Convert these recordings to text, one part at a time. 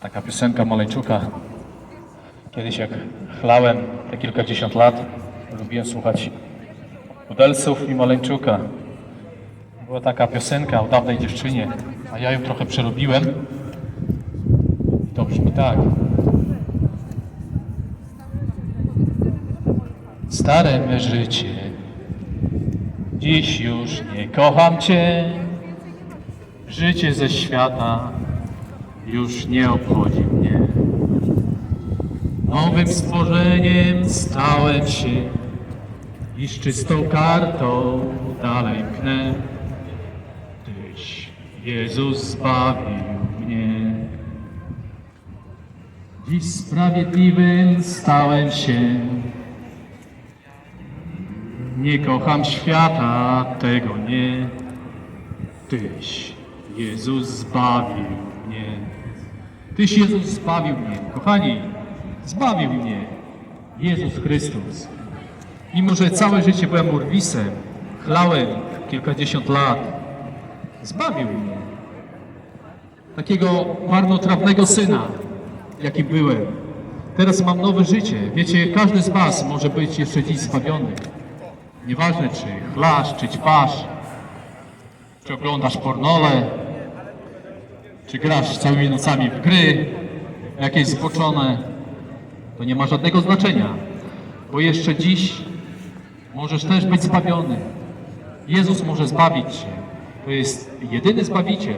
Taka piosenka Malejczuka. Kiedyś jak chlałem te kilkadziesiąt lat, lubiłem słuchać Udelsów i Maleńczuka. Była taka piosenka o dawnej dziewczynie, a ja ją trochę przerobiłem. I to brzmi tak. Stare me życie, dziś już nie kocham Cię. Życie ze świata już nie obchodzi mnie. Nowym stworzeniem stałem się i z czystą kartą dalej pchnę. Tyś Jezus zbawił mnie. Dziś sprawiedliwym stałem się. Nie kocham świata, tego nie. Tyś Jezus zbawił. Tyś Jezus zbawił mnie. Kochani, zbawił mnie. Jezus Chrystus. Mimo, że całe życie byłem urwisem, chlałem kilkadziesiąt lat, zbawił mnie. Takiego marnotrawnego syna, jaki byłem. Teraz mam nowe życie. Wiecie, każdy z Was może być jeszcze dziś zbawiony. Nieważne, czy chlasz, czy ćpasz, czy oglądasz pornole, czy grasz całymi nocami w gry, jakieś zboczone, to nie ma żadnego znaczenia, bo jeszcze dziś możesz też być zbawiony. Jezus może zbawić cię. To jest jedyny Zbawiciel.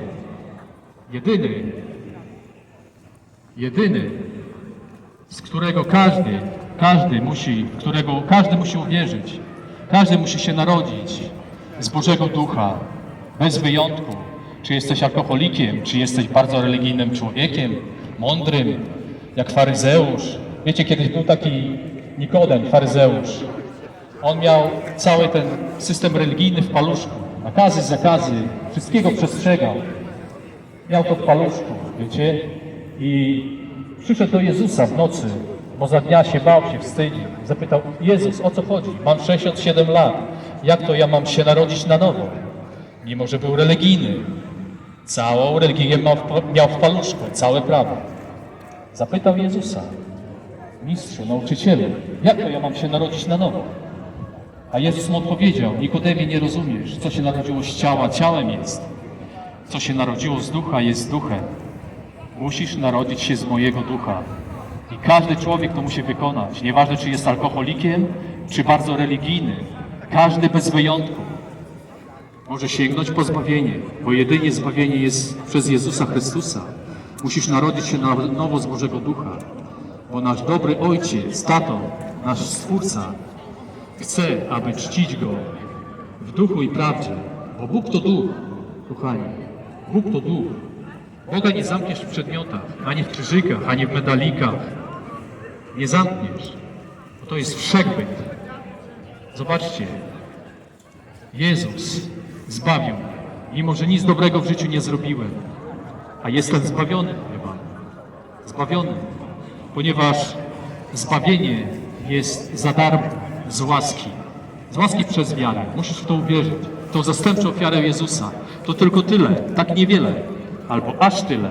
Jedyny. Jedyny, z którego każdy, każdy musi, którego każdy musi uwierzyć. Każdy musi się narodzić z Bożego Ducha, bez wyjątku. Czy jesteś alkoholikiem, czy jesteś bardzo religijnym człowiekiem, mądrym, jak faryzeusz. Wiecie, kiedyś był taki Nikodem, faryzeusz. On miał cały ten system religijny w paluszku. Nakazy, zakazy, wszystkiego przestrzegał. Miał to w paluszku, wiecie? I przyszedł do Jezusa w nocy, bo za dnia się bał, się wstydził. Zapytał, Jezus, o co chodzi? Mam 67 lat. Jak to ja mam się narodzić na nowo? Mimo, że był religijny. Całą religię miał w, miał w paluszku, całe prawo. Zapytał Jezusa, mistrzu, nauczycielu, jak to ja mam się narodzić na nowo? A Jezus mu odpowiedział, Nikodemie, nie rozumiesz, co się narodziło z ciała, ciałem jest. Co się narodziło z ducha, jest duchem. Musisz narodzić się z mojego ducha. I każdy człowiek to musi wykonać. Nieważne, czy jest alkoholikiem, czy bardzo religijny. Każdy bez wyjątku może sięgnąć po zbawienie, bo jedynie zbawienie jest przez Jezusa Chrystusa. Musisz narodzić się na nowo z Bożego Ducha, bo nasz dobry Ojciec, Tato, nasz Stwórca, chce, aby czcić Go w duchu i prawdzie, bo Bóg to duch, kochani. Bóg to duch. Boga nie zamkniesz w przedmiotach, ani w krzyżykach, ani w medalikach. Nie zamkniesz, bo to jest wszechbyt. Zobaczcie, Jezus zbawił mimo że nic dobrego w życiu nie zrobiłem, a jestem zbawiony chyba. Zbawiony, ponieważ zbawienie jest za darmo, z łaski. Z łaski przez wiarę. Musisz w to uwierzyć. Tą zastępczą ofiarę Jezusa. To tylko tyle, tak niewiele, albo aż tyle.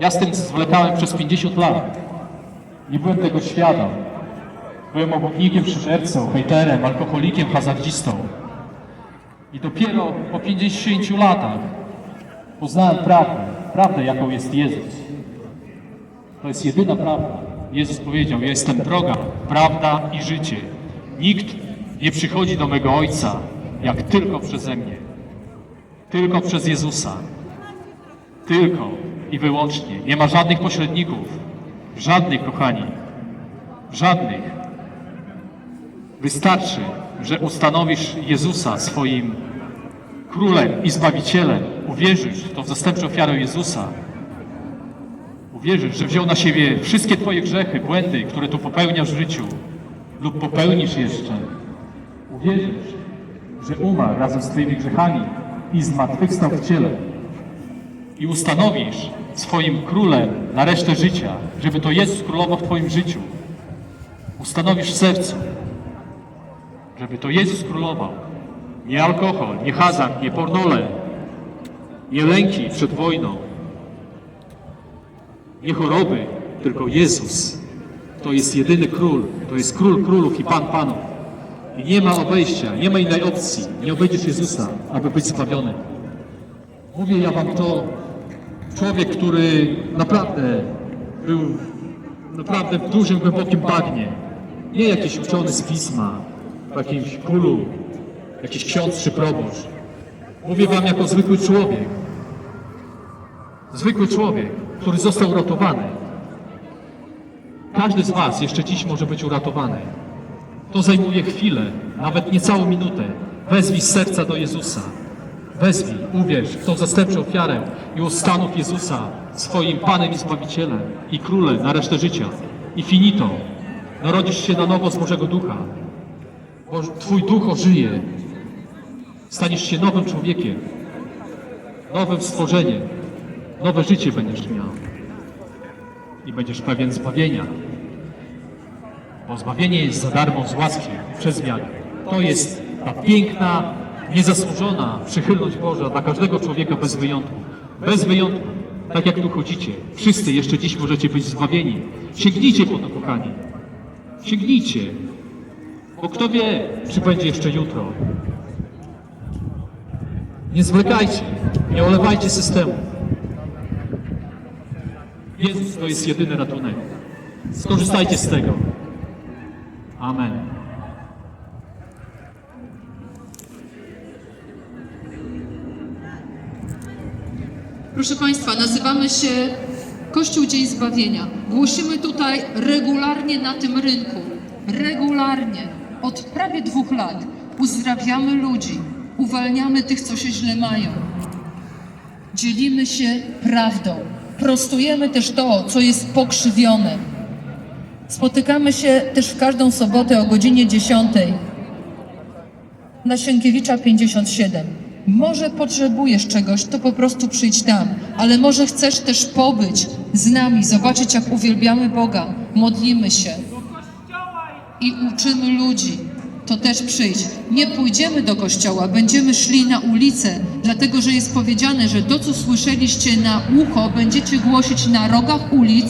Ja z tym zwlekałem przez 50 lat. Nie byłem tego świadom. Byłem obłudnikiem, szydercą, hejterem, alkoholikiem, hazardzistą. I dopiero po 50 latach poznałem prawdę, prawdę jaką jest Jezus. To jest jedyna prawda. Jezus powiedział, ja jestem droga, prawda i życie. Nikt nie przychodzi do mego Ojca, jak tylko przeze mnie. Tylko przez Jezusa. Tylko i wyłącznie. Nie ma żadnych pośredników. Żadnych, kochani. Żadnych. Wystarczy, że ustanowisz Jezusa swoim królem i zbawicielem. Uwierzysz w tą zastępczą ofiarę Jezusa. Uwierzysz, że wziął na siebie wszystkie Twoje grzechy, błędy, które tu popełniasz w życiu lub popełnisz jeszcze. Uwierzysz, że umarł razem z Twoimi grzechami i zmartwychwstał w ciele. I ustanowisz swoim królem na resztę życia, żeby to Jezus królował w Twoim życiu. Ustanowisz w sercu, żeby to Jezus królował. Nie alkohol, nie hazard, nie pornole, nie lęki przed wojną, nie choroby, tylko Jezus. To jest jedyny król, to jest król królów i pan panów. I nie ma obejścia, nie ma innej opcji. Nie obejdziesz Jezusa, aby być zbawiony. Mówię ja wam to, człowiek, który naprawdę był naprawdę w dużym, głębokim bagnie. Nie jakiś uczony z pisma, w jakimś kulu, jakiś ksiądz czy proboszcz. Mówię wam jako zwykły człowiek. Zwykły człowiek, który został uratowany. Każdy z was jeszcze dziś może być uratowany. To zajmuje chwilę, nawet nie całą minutę. Wezwij serca do Jezusa. Wezwij, uwierz w tą zastępczą ofiarę i ustanów Jezusa swoim Panem i Zbawicielem i Królem na resztę życia. I finito. Narodzisz się na nowo z Bożego Ducha. Bo Twój duch ożyje. Staniesz się nowym człowiekiem. Nowym stworzeniem. Nowe życie będziesz miał. I będziesz pewien zbawienia. Bo zbawienie jest za darmo z łaski przez wiarę. To jest ta piękna, niezasłużona przychylność Boża dla każdego człowieka bez wyjątku. Bez wyjątku. Tak jak tu chodzicie. Wszyscy jeszcze dziś możecie być zbawieni. Sięgnijcie po to, kochani. Sięgnijcie. Bo kto wie, czy będzie jeszcze jutro. Nie zwlekajcie. Nie olewajcie systemu. Jezus to jest jedyny ratunek. Skorzystajcie z tego. Amen. Proszę Państwa, nazywamy się Kościół Dzień Zbawienia. Głosimy tutaj regularnie na tym rynku. Regularnie. Od prawie dwóch lat uzdrawiamy ludzi, uwalniamy tych, co się źle mają. Dzielimy się prawdą. Prostujemy też to, co jest pokrzywione. Spotykamy się też w każdą sobotę o godzinie 10 na Sienkiewicza 57. Może potrzebujesz czegoś, to po prostu przyjdź tam, ale może chcesz też pobyć z nami, zobaczyć jak uwielbiamy Boga, modlimy się i uczymy ludzi. To też przyjdź. Nie pójdziemy do kościoła, będziemy szli na ulicę, dlatego że jest powiedziane, że to, co słyszeliście na ucho, będziecie głosić na rogach ulic,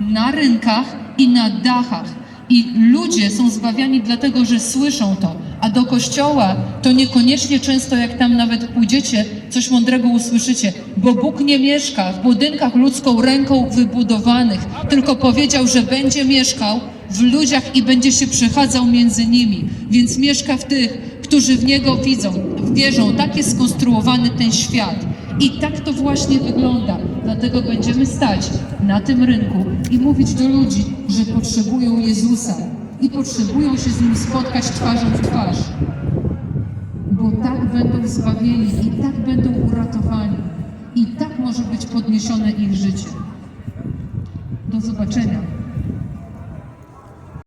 na rynkach i na dachach. I ludzie są zbawiani dlatego, że słyszą to. A do kościoła to niekoniecznie często, jak tam nawet pójdziecie, coś mądrego usłyszycie, bo Bóg nie mieszka w budynkach ludzką ręką wybudowanych, tylko powiedział, że będzie mieszkał w ludziach i będzie się przechadzał między nimi. Więc mieszka w tych, którzy w Niego widzą, wierzą. Tak jest skonstruowany ten świat. I tak to właśnie wygląda. Dlatego będziemy stać na tym rynku i mówić do ludzi, że potrzebują Jezusa i potrzebują się z Nim spotkać twarzą w twarz. Bo tak będą zbawieni i tak będą uratowani. I tak może być podniesione ich życie. Do zobaczenia.